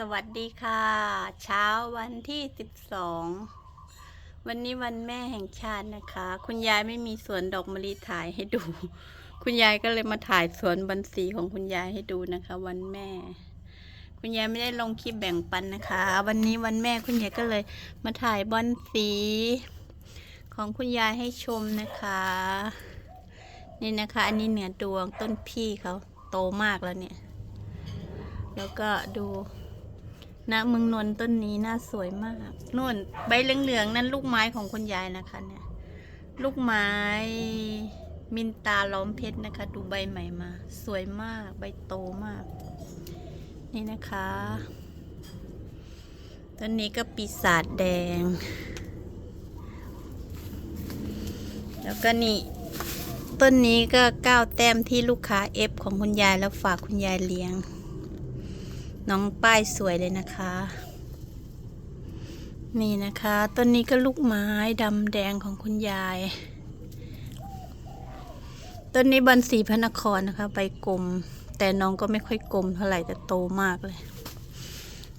สวัสดีค่ะ เช้าวันที่12วันนี้วันแม่แห่งชาตินะคะ คุณยายไม่มีสวนดอกมะลิถ่ายให้ดู คุณยายก็เลยมาถ่ายสวนบันสีของคุณยายให้ดูนะคะ วันแม่ คุณยายไม่ได้ลงคลิปแบ่งปันนะคะ วันนี้วันแม่คุณยายก็เลยมาถ่ายบอนสีของคุณยายให้ชมนะคะ นี่นะคะ อันนี้เหนือดวงต้นพี่เขาโตมากแล้วเนี่ย แล้วก็ดู นะเมืองนนท์ต้นนี้น่าสวยมากนู่นใบเหลืองๆนั่นลูกไม้ของคุณยายนะคะเนี่ย ลูกไม้มินตาล้อมเพชรนะคะ ดูใบใหม่มา สวยมากใบโตมาก นี่นะคะต้นนี้ก็ปีศาจแดง แล้วก็นี่ต้นนี้ก็ก้าวแต้มที่ลูกค้าเอฟของคุณยายแล้วฝากคุณยายเลี้ยง น้องป้ายสวยเลยนะคะ นี่นะคะต้นนี้ก็ลูกไม้ดำแดงของคุณยาย ต้นนี้บันสีพระนครนะคะใบกลม แต่น้องก็ไม่ค่อยกลมเท่าไหร่แต่โตมากเลย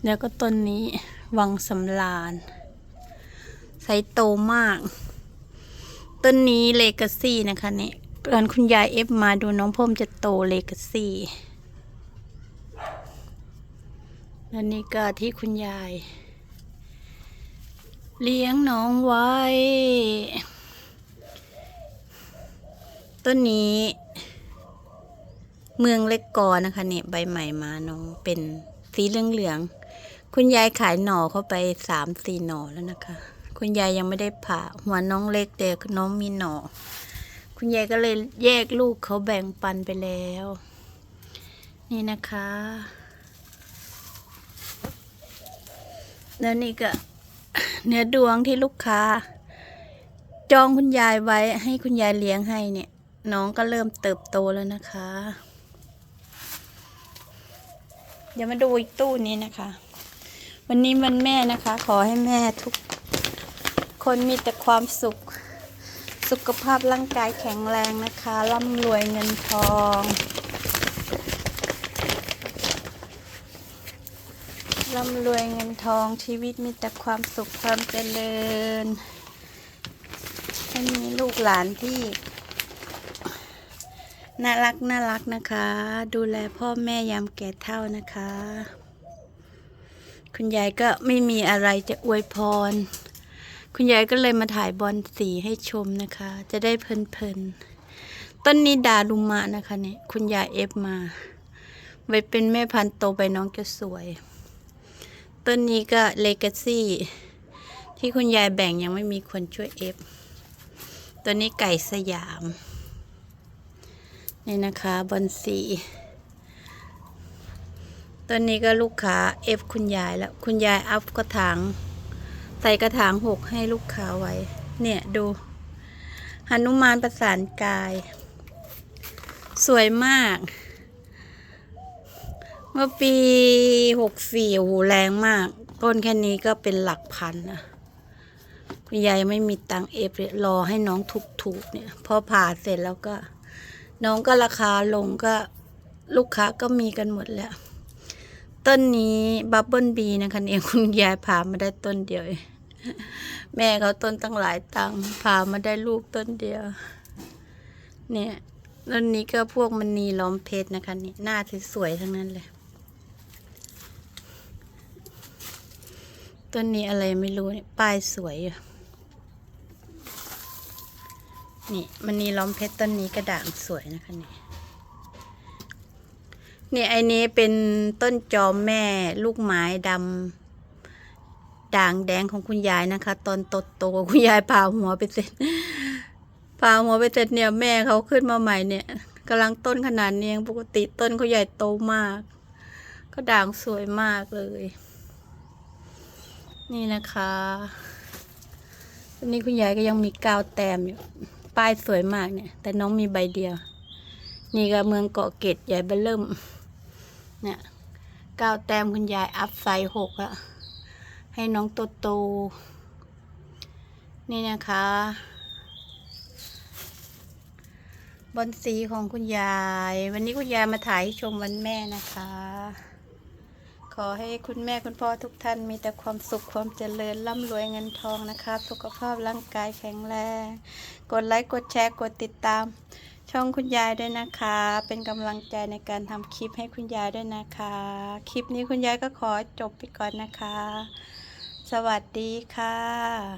แล้วก็ต้นนี้วังสำลานไซโตมาก ต้นนี้เลกาซี่นะคะเนี่ยตอนคุณยายเอฟมาดูน้องพ่มจะโตเลกาซี่ และนี่ก็ที่คุณยาย เลี้ยงน้องไว้ ต้นนี้ เมืองเล็กกอนะคะเนี่ยใบใหม่มาน้องเป็นสีเหลืองๆคุณยายขายหน่อเข้าไปสามสี่หน่อแล้วนะคะ คุณยายยังไม่ได้ผ่าหัวน้องเล็กแต่น้องมีหน่อ คุณยายก็เลยแยกลูกเขาแบ่งปันไปแล้ว นี่นะคะ แล้วนี่ก็เนื้อดวงที่ลูกค้า จองคุณยายไว้ให้คุณยายเลี้ยงให้เนี่ย น้องก็เริ่มเติบโตแล้วนะคะ เดี๋ยวมาดูอีกตู้นี้นะคะ วันนี้วันแม่นะคะ ขอให้แม่ทุกคนมีแต่ความสุข สุขภาพร่างกายแข็งแรงนะคะร่ำรวยเงินทอง ร่ำรวยเงินทองชีวิตมีแต่ความสุขความเจริญให้มีลูกหลานที่น่ารักน่ารักนะคะ ดูแลพ่อแม่ยามแก่เฒ่านะคะ คุณยายก็ไม่มีอะไรจะอวยพร คุณยายก็เลยมาถ่ายบอลสีให้ชมนะคะ จะได้เพลินๆต้นนี้ดาลุมะนะคะเนี่ยคุณยายเอฟมา ไว้เป็นแม่พันธุ์โตไปน้องจะสวย ต้นนี้ก็เลกาซี่ที่คุณยายแบ่งยังไม่มีคนช่วยเอฟ ตัวนี้ไก่สยาม นี่นะคะบอนสีต้นนี้ก็ลูกค้าเอฟคุณยายแล้ว คุณยายอัพกระถางใส่กระถางหกให้ลูกค้าไว้ เนี่ยดูหนุมานประสานกาย สวยมาก มื่อปีหกสี่โอ้โหแรงมาก ต้นแค่นี้ก็เป็นหลักพันนะคุณยายไม่มีตังเอฟเลยรอให้น้องถูกๆเนี่ย พอผ่าเสร็จแล้วก็ น้องก็ราคาลงก็ลูกค้าก็มีกันหมดแล้ว ต้นนี้บับเบิลบีนะคะเนี่ยคุณยายผ่ามาได้ต้นเดียว แม่เขาต้นตั้งหลายตังผ่ามาได้ลูกต้นเดียว เนี่ยต้นนี้ก็พวกมันนีล้อมเพชรนะคะนี่หน้าสวยๆทั้งนั้นเลย ต้นนี้อะไรไม่รู้เนี่ยป้ายสวยอยู่นี่มันนีล้อมเพชรต้นนี้กระด่างสวยนะคะนี่นี่ไอนี้เป็นต้นจอมแม่ลูกไม้ดำด่างแดงของคุณยายนะคะ ตอนโตโตคุณยายผ่าหัวไปเสร็จผ่าหัวไปเสร็จเนี่ยแม่เขาขึ้นมาใหม่เนี่ยกำลังต้นขนาดนี้ยังปกติต้นเขาใหญ่โตมาก ก็ด่างสวยมากเลย นี่นะคะอันนี้คุณยายก็ยังมีกาวแต้มอยู่ ป้ายสวยมากเนี่ย แต่น้องมีใบเดียว นี่ก็เมืองเกาะเกร็ดใหญ่เบ้อเริ่ม เนี่ยกาวแต้มคุณยายอัพไซส์หกอะให้น้องโตโต นี่นะคะบอนสีของคุณยาย วันนี้คุณยายมาถ่ายให้ชมวันแม่นะคะ ขอให้คุณแม่คุณพ่อทุกท่านมีแต่ความสุขความเจริญร่ำรวยเงินทองนะคะสุขภาพร่างกายแข็งแรง กดไลค์กดแชร์กดติดตาม ช่องคุณยายด้วยนะคะ เป็นกำลังใจในการทำคลิปให้คุณยายด้วยนะคะ คลิปนี้คุณยายก็ขอจบไปก่อนนะคะ สวัสดีค่ะ